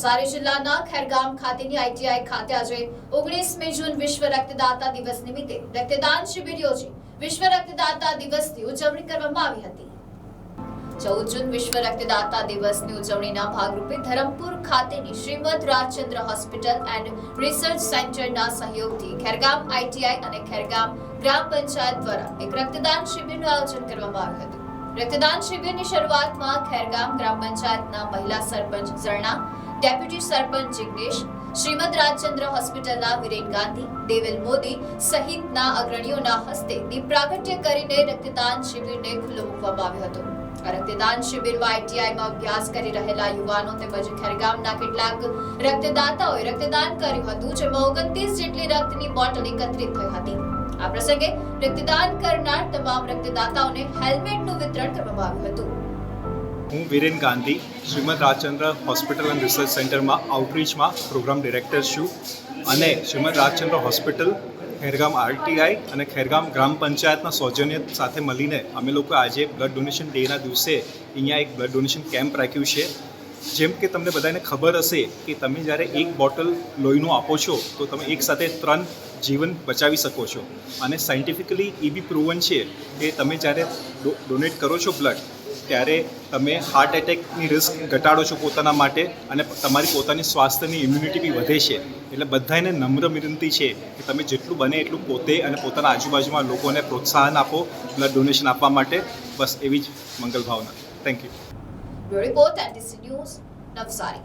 નવસારી જિલ્લાના ખેરગામ ખાતેની આઈટીઆઈ ખાતે આજે ઓગણીસમી જૂન વિશ્વ રક્તદાતા દિવસ નિમિત્તે રક્તદાન શિબિર યોજી વિશ્વ રક્તદાતા દિવસની ઉજવણી કરવામાં આવી હતી. ચૌદ જૂન વિશ્વ રક્તદાતા દિવસની ઉજવણીના ભાગરૂપે ધરમપુર ખાતેની Shrimad Rajchandra hospital and research સેન્ટરના સહયોગથી ખેરગામ આઈટીઆઈ અને ખેરગામ ગ્રામ પંચાયત દ્વારા એક રક્તદાન શિબિરનું આયોજન કરવામાં આવ્યું હતું. રક્તદાન શિબિરની શરૂઆતમાં ખેરગામ ગ્રામ પંચાયતના મહિલા સરપંચ ઝરણા ડેપ્યુટી સરપંચ જિગ્નેશ, શ્રીમદ રાજચંદ્ર હોસ્પિટલના વિરેન ગાંધી, દેવેલ મોદી સહિતના અગ્રણીઓના હસ્તે દીપ પ્રાગટ્ય કરીને રક્તદાન શિબિરને ખુલ્લો મૂકવામાં આવ્યો હતો. રક્તદાન શિબિરમાં આઈટીઆઈમાં અભ્યાસ કરી રહેલા યુવાનો તેમજ ખેરગામના કેટલાક રક્તદાતાઓએ રક્તદાન કર્યું હતું, જેમાં ઓગણત્રીસ જેટલી રક્તની બોટલ એકત્રિત થઈ હતી. આ પ્રસંગે રક્તદાન કરનાર તમામ રક્તદાતાઓને હેલ્મેટનું વિતરણ કરવામાં આવ્યું હતું. હું Viren Gandhi, Shrimad Rajchandra hospital and research સેન્ટરમાં આઉટરીચમાં પ્રોગ્રામ ડિરેક્ટર છું અને શ્રીમદ રાજચંદ્ર હોસ્પિટલ, ખેરગામ આરટીઆઈ અને ખેરગામ ગ્રામ પંચાયતના સૌજન્ય સાથે મળીને અમે લોકો આજે બ્લડ ડોનેશન ડેના દિવસે અહીંયા એક બ્લડ ડોનેશન કેમ્પ રાખ્યું છે. જેમ કે તમને બધાને ખબર હશે કે તમે જ્યારે એક બોટલ લોહીનું આપો છો, તો તમે એક સાથે ત્રણ જીવન બચાવી શકો છો. અને સાયન્ટિફિકલી એ બી પ્રૂવન છે કે તમે જ્યારે ડોનેટ કરો છો બ્લડ ત્યારે તમે હાર્ટ એટેકની રિસ્ક ઘટાડો છો પોતાના માટે અને તમારી પોતાની સ્વાસ્થ્યની ઇમ્યુનિટી બી વધે છે. એટલે બધાને નમ્ર વિનંતી છે કે તમે જેટલું બને એટલું પોતે અને પોતાના આજુબાજુમાં લોકોને પ્રોત્સાહન આપો બ્લડ ડોનેશન આપવા માટે. બસ એવી જ મંગલ ભાવના. Thank you report news Navsari